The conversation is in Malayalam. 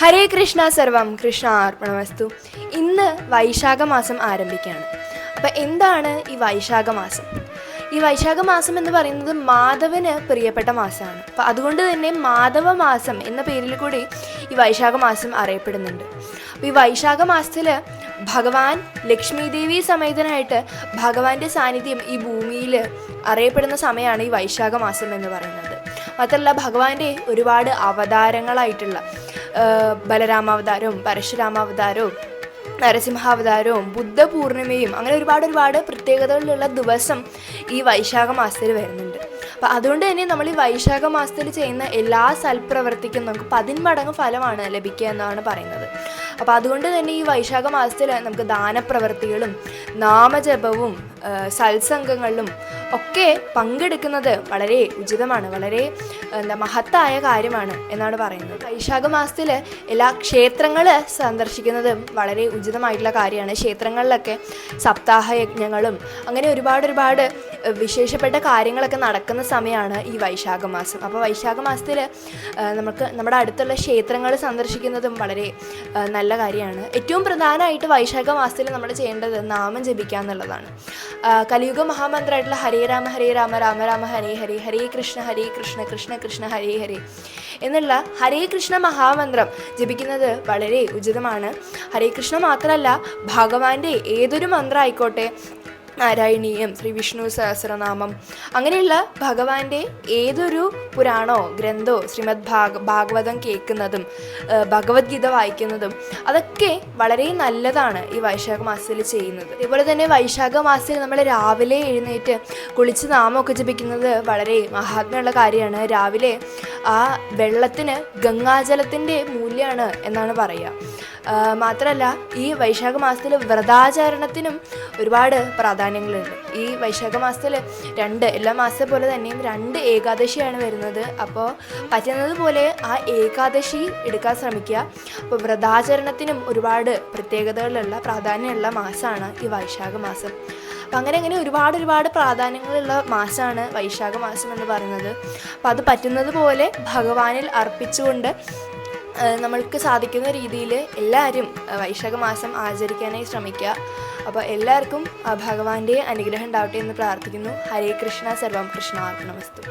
ഹരേ കൃഷ്ണ സർവം കൃഷ്ണ അർപ്പണമസ്തു. ഇന്ന് വൈശാഖ മാസം ആരംഭിക്കുകയാണ്. അപ്പം എന്താണ് ഈ വൈശാഖ മാസം ഈ വൈശാഖ മാസം എന്ന് പറയുന്നത് മാധവന് പ്രിയപ്പെട്ട മാസമാണ്. അപ്പം അതുകൊണ്ട് തന്നെ മാധവ മാസം എന്ന പേരിൽ കൂടി ഈ വൈശാഖ മാസം അറിയപ്പെടുന്നുണ്ട്. അപ്പോൾ ഈ വൈശാഖ മാസത്തിൽ ഭഗവാൻ ലക്ഷ്മി ദേവി സമേതനായിട്ട് ഭഗവാന്റെ സാന്നിധ്യം ഈ ഭൂമിയിൽ അറിയപ്പെടുന്ന സമയമാണ് ഈ വൈശാഖ മാസം എന്ന് പറയുന്നത്. മാത്രമല്ല ഭഗവാന്റെ ഒരുപാട് അവതാരങ്ങളായിട്ടുള്ള ബലരാമാവതാരവും പരശുരാമാവതാരവും നരസിംഹാവതാരവും ബുദ്ധപൂർണിമയും അങ്ങനെ ഒരുപാട് ഒരുപാട് പ്രത്യേകതകളിലുള്ള ദിവസം ഈ വൈശാഖ മാസത്തിൽ വരുന്നുണ്ട്. അപ്പം അതുകൊണ്ട് തന്നെ നമ്മൾ ഈ വൈശാഖ മാസത്തിൽ ചെയ്യുന്ന എല്ലാ സൽപ്രവർത്തിക്കും നമുക്ക് പതിന്മടങ്ങ് ഫലമാണ് ലഭിക്കുക എന്നാണ് പറയുന്നത്. അപ്പം അതുകൊണ്ട് തന്നെ ഈ വൈശാഖ മാസത്തിൽ നമുക്ക് ദാനപ്രവർത്തികളും നാമജപവും സത്സംഗങ്ങളിലും ഒക്കെ പങ്കെടുക്കുന്നത് വളരെ ഉചിതമാണ് വളരെ എന്താ മഹത്തായ കാര്യമാണ് എന്നാണ് പറയുന്നത്. വൈശാഖ മാസത്തിൽ എല്ലാ ക്ഷേത്രങ്ങൾ സന്ദർശിക്കുന്നത് വളരെ ഉചിതമായിട്ടുള്ള കാര്യമാണ്. ക്ഷേത്രങ്ങളിലൊക്കെ സപ്താഹ യജ്ഞങ്ങളും അങ്ങനെ ഒരുപാട് ഒരുപാട് വിശേഷപ്പെട്ട കാര്യങ്ങളൊക്കെ നടക്കുന്ന സമയമാണ് ഈ വൈശാഖ മാസം. അപ്പോൾ വൈശാഖ മാസത്തിൽ നമുക്ക് നമ്മുടെ അടുത്തുള്ള ക്ഷേത്രങ്ങൾ സന്ദർശിക്കുന്നതും വളരെ നല്ല കാര്യമാണ്. ഏറ്റവും പ്രധാനമായിട്ട് വൈശാഖ മാസത്തിൽ നമ്മൾ ചെയ്യേണ്ടത് നാമം ജപിക്കുക എന്നുള്ളതാണ് കലിയുഗ മഹാമന്ത്രമായിട്ടുള്ള ഹരേ രാമ ഹരേ രാമ രാമ രാമ ഹരേ ഹരേ ഹരേ കൃഷ്ണ ഹരേ കൃഷ്ണ കൃഷ്ണ കൃഷ്ണ ഹരേ ഹരേ എന്നുള്ള ഹരേ കൃഷ്ണ മഹാമന്ത്രം ജപിക്കുന്നത് വളരെ ഉചിതമാണ്. ഹരേ കൃഷ്ണ മാത്രമല്ല ഭഗവാന്റെ ഏതൊരു മന്ത്രം ആയിക്കോട്ടെ നാരായണീയം ശ്രീ വിഷ്ണു സഹസ്രനാമം. അങ്ങനെയുള്ള ഭഗവാന്റെ ഏതൊരു പുരാണോ ഗ്രന്ഥോ ശ്രീമദ് ഭാഗ ഭാഗവതം കേൾക്കുന്നതും ഭഗവത്ഗീത വായിക്കുന്നതും അതൊക്കെ വളരെ നല്ലതാണ് ഈ വൈശാഖ മാസത്തിൽ ചെയ്യുന്നത്. അതുപോലെ തന്നെ വൈശാഖ മാസത്തിൽ നമ്മൾ രാവിലെ എഴുന്നേറ്റ് കുളിച്ച് നാമമൊക്കെ ജപിക്കുന്നത് വളരെ മഹാത്മ്യമുള്ള കാര്യമാണ്. രാവിലെ ആ വെള്ളത്തിന് ഗംഗാജലത്തിന്റെ മൂല്യമാണ് എന്നാണ് പറയുക. മാത്രമല്ല ഈ വൈശാഖ മാസത്തിൽ വ്രതാചരണത്തിനും ഒരുപാട് പ്രാധാന്യങ്ങളുണ്ട്. ഈ വൈശാഖ മാസത്തിൽ രണ്ട് എല്ലാ മാസത്തെ പോലെ തന്നെയും രണ്ട് ഏകാദശിയാണ് വരുന്നത്. അപ്പോൾ പറ്റുന്നത് പോലെ ആ ഏകാദശി എടുക്കാൻ ശ്രമിക്കുക. അപ്പോൾ വ്രതാചരണത്തിനും ഒരുപാട് പ്രത്യേകതകളുള്ള പ്രാധാന്യമുള്ള മാസമാണ് ഈ വൈശാഖ മാസം. അപ്പം അങ്ങനെ അങ്ങനെ ഒരുപാട് ഒരുപാട് പ്രാധാന്യങ്ങളുള്ള മാസമാണ് വൈശാഖ മാസം എന്ന് പറയുന്നത്. അപ്പം അത് പറ്റുന്നത് പോലെ ഭഗവാനിൽ അർപ്പിച്ചുകൊണ്ട് നമ്മൾക്ക് സാധിക്കുന്ന രീതിയിൽ എല്ലാവരും വൈശാഖ മാസം ആചരിക്കാനായി ശ്രമിക്കുക. അപ്പോൾ എല്ലാവർക്കും ഭഗവാന്റെ അനുഗ്രഹം ഉണ്ടാവട്ടെ എന്ന് പ്രാർത്ഥിക്കുന്നു. ഹരേ കൃഷ്ണ സർവം കൃഷ്ണ അർപ്പണമസ്തു